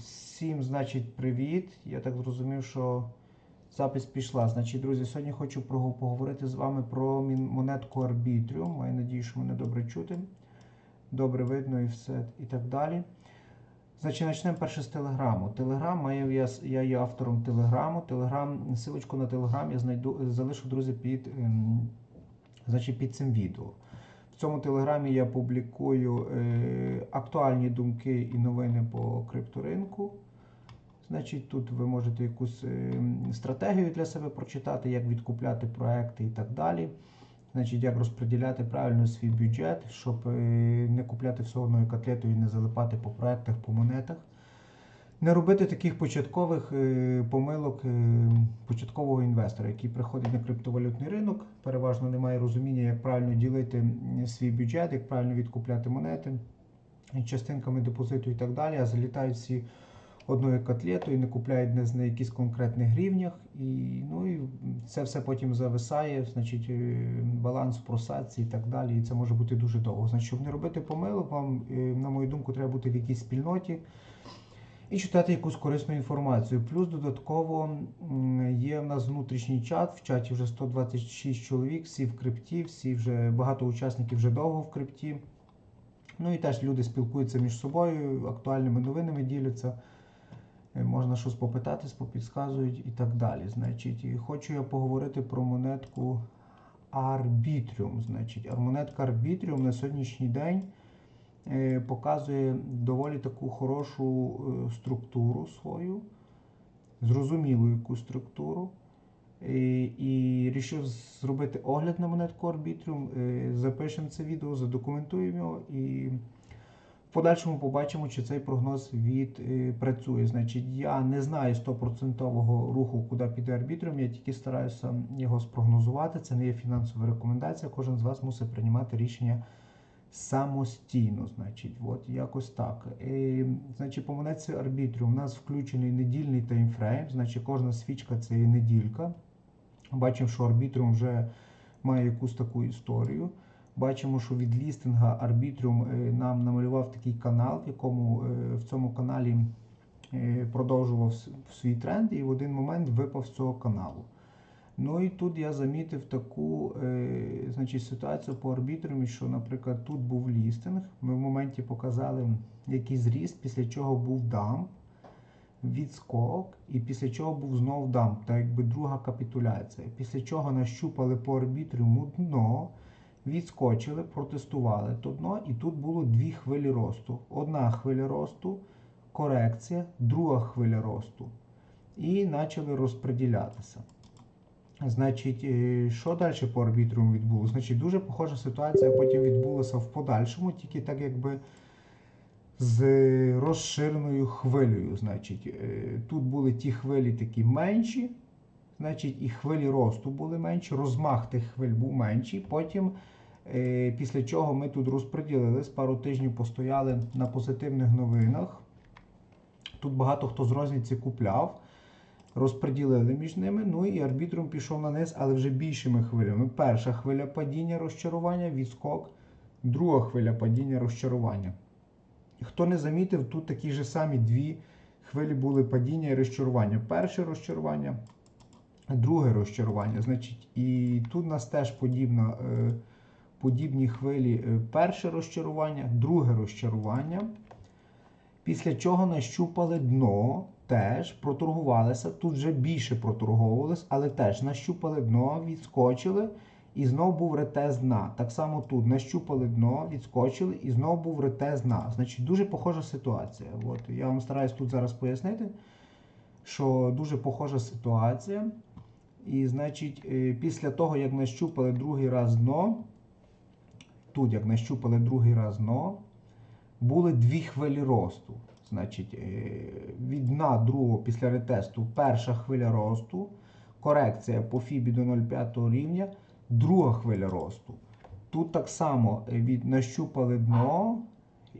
Всім, значить, привіт. Я так зрозумів, що запись пішла. Значить, друзі, сьогодні хочу поговорити з вами про монетку Arbitrium. Маю надію, що мене добре чути, добре видно і все і так далі. Значить, почнемо перше з Телеграму. Телеграм має я, я є автором Телеграму. Телеграм, силочку на Телеграм я знайду, залишу, друзі, під, ем, значить, під цим відео. В цьому телеграмі я публікую е, актуальні думки і новини по крипторинку. Значить, тут ви можете якусь е, стратегію для себе прочитати, як відкупляти проекти і так далі. Значить, як розподіляти правильно свій бюджет, щоб е, не купляти все одною котлетою і не залипати по проектах, по монетах. Не робити таких початкових е, помилок е, початкового інвестора, який приходить на криптовалютний ринок, переважно не має розуміння, як правильно ділити свій бюджет, як правильно відкупляти монети частинками депозиту і так далі, а залітають всі одною котлетою, не купляють не на якісь конкретних рівнях, і, ну, і це все потім зависає, значить, е, баланс просадці і так далі. І це може бути дуже довго. Значить, щоб не робити помилок, вам, на мою думку, треба бути в якійсь спільноті і читати якусь корисну інформацію. Плюс додатково є в нас внутрішній чат. В чаті вже 126 чоловік, всі в крипті, всі вже багато учасників вже довго в крипті. Ну і теж люди спілкуються між собою, актуальними новинами діляться. Е, Можна щось попитатись, попідсказують і так далі. Значить, і хочу я поговорити про монетку Arbitrium. Значить, монетка Arbitrium на сьогоднішній день показує доволі таку хорошу е, структуру свою, зрозумілу яку структуру. І, і рішив зробити огляд на монетку. Е, Запишемо це відео, задокументуємо його і в подальшому побачимо, чи цей прогноз відпрацює. Значить, я не знаю 100% руху, куди піде Arbitrium, я тільки стараюся його спрогнозувати. Це не є фінансова рекомендація. Кожен з вас мусить приймати рішення самостійно. Значить, от якось так. І, значить, по монетці Arbitrium у нас включений недільний таймфрейм, значить кожна свічка це є неділька. Бачимо, що Arbitrium вже має якусь таку історію. Бачимо, що від лістинга Arbitrium е, нам намалював такий канал, в якому е, в цьому каналі е, продовжував свій тренд і в один момент випав з цього каналу. Ну і тут я замітив таку е, значить, ситуацію по Arbitrium, що, наприклад, тут був лістинг. Ми в моменті показали якийсь зріст, після чого був дамп, відскок, і після чого був знов дамп, так якби друга капітуляція. Після чого нащупали по Arbitrium дно, відскочили, протестували то дно, і тут було дві хвилі росту. Одна хвиля росту, корекція, друга хвиля росту. І почали розподілятися. Значить, е, що далі по арбітруму відбулося? Значить, дуже похожа ситуація потім відбулася в подальшому, тільки так якби з розширеною хвилею. Значить, е, тут були ті хвилі такі менші, значить, і хвилі росту були менші, розмах тих хвиль був менший. Потім, е, після чого ми тут розподілились, пару тижнів постояли на позитивних новинах. Тут багато хто з розниці купляв розподілили між ними. Ну і арбітром пішов на низ, але вже більшими хвилями. Перша хвиля падіння розчарування, відскок, друга хвиля падіння розчарування. Хто не замітив, тут такі ж самі дві хвилі були падіння і розчарування. Перше розчарування, друге розчарування. Значить, і тут у нас теж подібна, е, подібні хвилі. Е, Перше розчарування, друге розчарування. Після чого нащупали дно, теж проторгувалися. Тут вже більше проторговувались, але теж нащупали дно, відскочили, і знов був ретест дна. Так само тут нащупали дно, відскочили, і знов був ретест. Значить, дуже похожа ситуація. От, я вам стараюсь тут зараз пояснити, що дуже похожа ситуація. І, значить, е, після того, як нащупали другий раз дно, тут як нащупали другий раз дно, були дві хвилі росту. Значить, е, від дна другого після ретесту перша хвиля росту, корекція по фібі до 0,5 рівня, друга хвиля росту. Тут так само е, від нащупали дно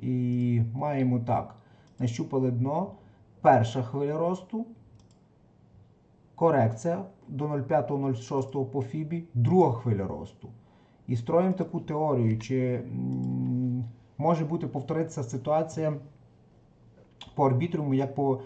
і маємо так: нащупали дно, перша хвиля росту, корекція до 0,5-0,6 по фібі, друга хвиля росту. І строїмо таку теорію, чи може бути повторитися ситуація по арбітруму, як по,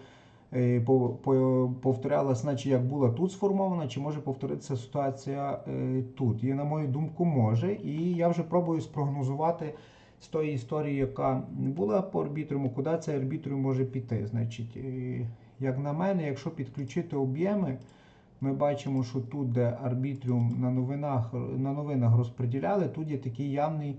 е, по, по, повторялась, значить, як була тут сформована, чи може повторитися ситуація е, тут. І на мою думку, може. І я вже пробую спрогнозувати з тої історії, яка була по арбітруму, куди цей арбітрум може піти. Значить, е, як на мене, якщо підключити об'єми, ми бачимо, що тут, де арбітріум на новинах, на новинах розподіляли, тут є такий явний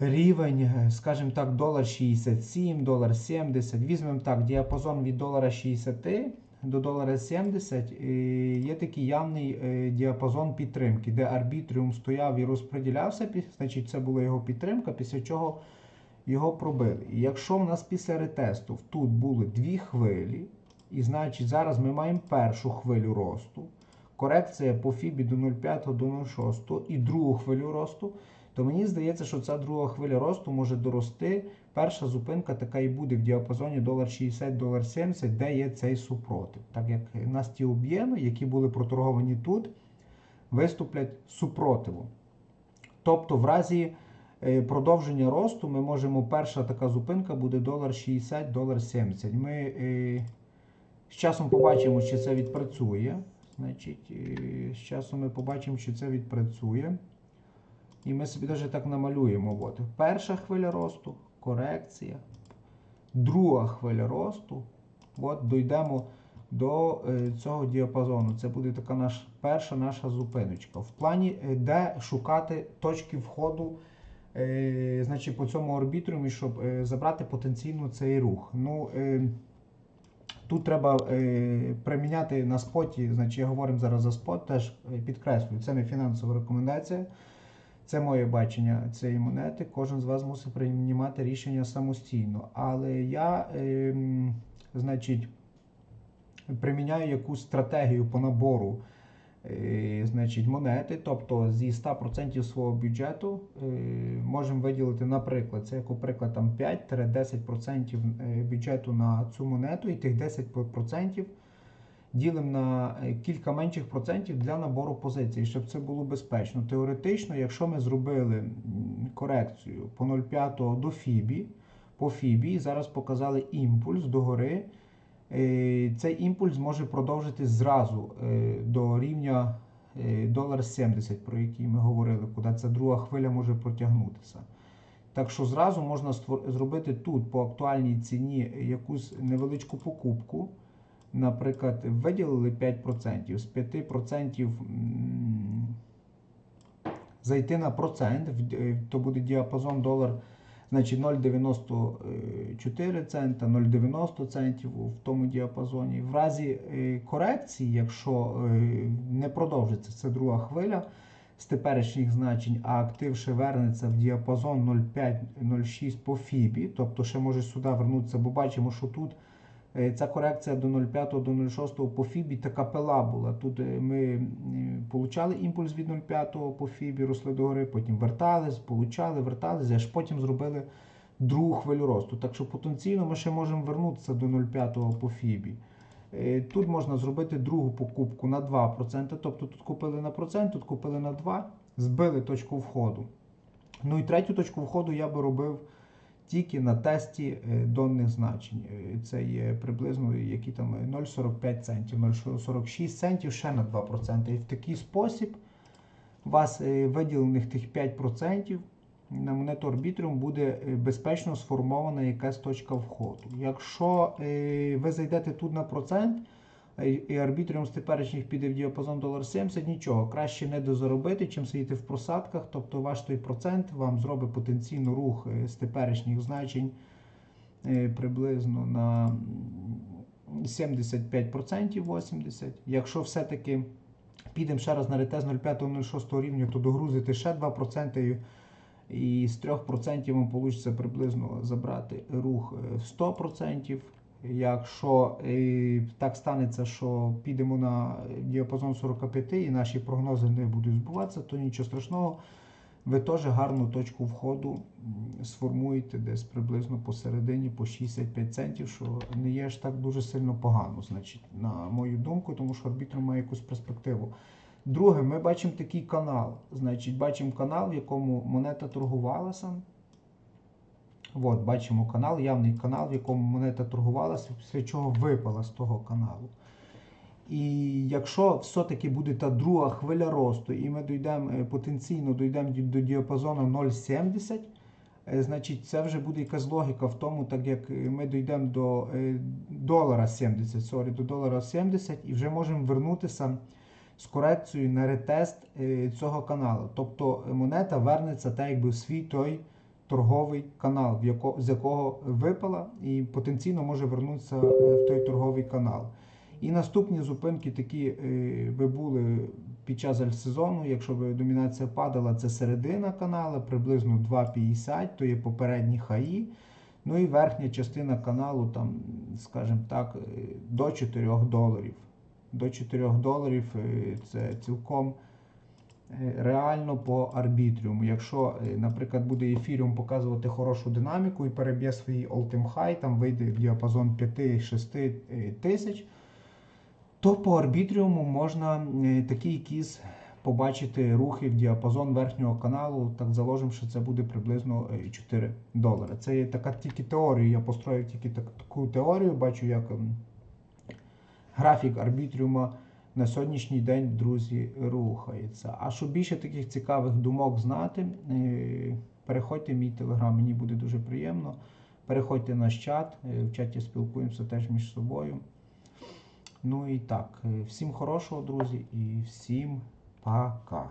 рівень, е, скажімо так, долар 67, долар 70. Візьмемо так, діапазон від долара 60 до долара 70 е, є такий явний е, діапазон підтримки, де арбітріум стояв і розподілявся, значить це була його підтримка, після чого його пробили. І якщо в нас після ретесту тут були дві хвилі, і значить зараз ми маємо першу хвилю росту, корекція по фібі до 0,5 до 0,6 і другу хвилю росту, то мені здається, що ця друга хвиля росту може дорости. Перша зупинка така і буде в діапазоні долар 60 долар 70, де є цей супротив. Так як у нас ті об'єми, які були проторговані тут, виступлять супротивом. Тобто, в разі е, продовження росту ми можемо, перша така зупинка буде долар 60, долар 70. Ми е, з часом побачимо, чи це відпрацює. Значить, е, з часом ми побачимо, чи це відпрацює. І ми собі навіть так намалюємо. От. Перша хвиля росту, корекція. Друга хвиля росту. От дійдемо до е, цього діапазону. Це буде така наш, перша наша зупиночка. В плані, е, де шукати точки входу е, значить, по цьому арбітрумі, щоб е, забрати потенційно цей рух. Ну, е, Тут треба е, приміняти на споті, значить я говоримо зараз за спот, теж е, підкреслюю, це не фінансова рекомендація, це моє бачення цієї монети. Кожен з вас мусить приймати рішення самостійно. Але я, е, значить, приміняю якусь стратегію по набору е, значить, монети, тобто зі 100% свого бюджету е, можемо виділити, наприклад, це як у приклад там 5-10% е, бюджету на цю монету, і тих 10% ділимо на е, кілька менших процентів для набору позицій, щоб це було безпечно. Теоретично, якщо ми зробили корекцію по 0,5 до Фібі, по Фібі, зараз показали імпульс догори. Е, Цей імпульс може продовжити зразу е, до рівня долар 70, про який ми говорили, куди ця друга хвиля може протягнутися. Так що зразу можна зробити тут по актуальній ціні якусь невеличку покупку. Наприклад, виділили 5%, з 5% зайти на процент, е, то буде діапазон долар Значить 0,94 цента, 0,90 центів в тому діапазоні. В разі е, корекції, якщо е, не продовжиться це друга хвиля з теперішніх значень, а актив ще вернеться в діапазон 0,5-0,6 по фібі, тобто ще може сюди вернутися, бо бачимо, що тут ця корекція до 0,5 до 0,6 по фібі така пила була. Тут е, ми е, получали імпульс від 0,5 по фібі, росли догори, потім вертались, получали, вертались, аж потім зробили другу хвилю росту. Так що потенційно ми ще можемо вернутися до 0,5 по фібі. Е, Тут можна зробити другу покупку на 2%, тобто тут купили на процент, тут купили на 2%, збили точку входу. Ну і третю точку входу я би робив тільки на тесті е, донних значень. Е, Це є приблизно які там е, 0,45 центів, 0,46 центів ще на 2%. І в такий спосіб у вас е, виділених тих 5% на монету Arbitrum буде е, безпечно сформована якась точка входу. Якщо е, ви зайдете тут на процент, е, і Arbitrum з теперішніх піде в діапазон долар 70, нічого, краще не дозаробити, чим сидіти в просадках, тобто ваш той процент вам зробить потенційно рух е, з теперішніх значень е, приблизно на 75% 80%. Якщо все-таки підемо ще раз на ретез 0,5-0,6 рівня, то догрузити ще 2% і- і з 3% вам вийде приблизно забрати рух е, в 100%. Якщо так станеться, що підемо на діапазон 45 і наші прогнози не будуть збуватися, то нічого страшного. Ви теж гарну точку входу сформуєте десь приблизно посередині по 65 центів, що не є ж так дуже сильно погано, значить, на мою думку, тому що арбітр має якусь перспективу. Друге, ми бачимо такий канал. Значить, бачимо канал, в якому монета торгувалася. От, бачимо канал, явний канал, в якому монета торгувалася, після чого випала з того каналу. І якщо все-таки буде та друга хвиля росту, і ми дійдемо е, потенційно дійдемо до діапазону 0,70, е, значить це вже буде якась логіка в тому, так як е, ми дійдемо до долара 70, сорі, до долара 70 і вже можемо вернутися з корекцією на ретест цього каналу. Тобто монета вернеться так, якби в свій той торговий канал, з якого випала, і потенційно може вернутися е, в той торговий канал. І наступні зупинки такі е, би були під час альтсезону, якщо би домінація падала, це середина каналу, приблизно 2,50, то є попередні хаї. Ну і верхня частина каналу, там, скажімо так, е, до 4 доларів. До 4 доларів це цілком реально по арбітріуму. Якщо, е, наприклад, буде ефіріум показувати хорошу динаміку і переб'є свій all-time high, там вийде в діапазон 5-6 е, тисяч, то по арбітріуму можна е, такі побачити рухи в діапазон верхнього каналу. Так заложимо, що це буде приблизно е, 4 долари. Це є така тільки теорія. Я построїв тільки так- таку теорію, бачу, як ем, графік арбітріума на сьогоднішній день, друзі, рухається. А щоб більше таких цікавих думок знати, е, переходьте в мій телеграм, мені буде дуже приємно. Переходьте на чат, е, в чаті спілкуємося теж між собою. Ну і так, е, всім хорошого, друзі, і всім пока.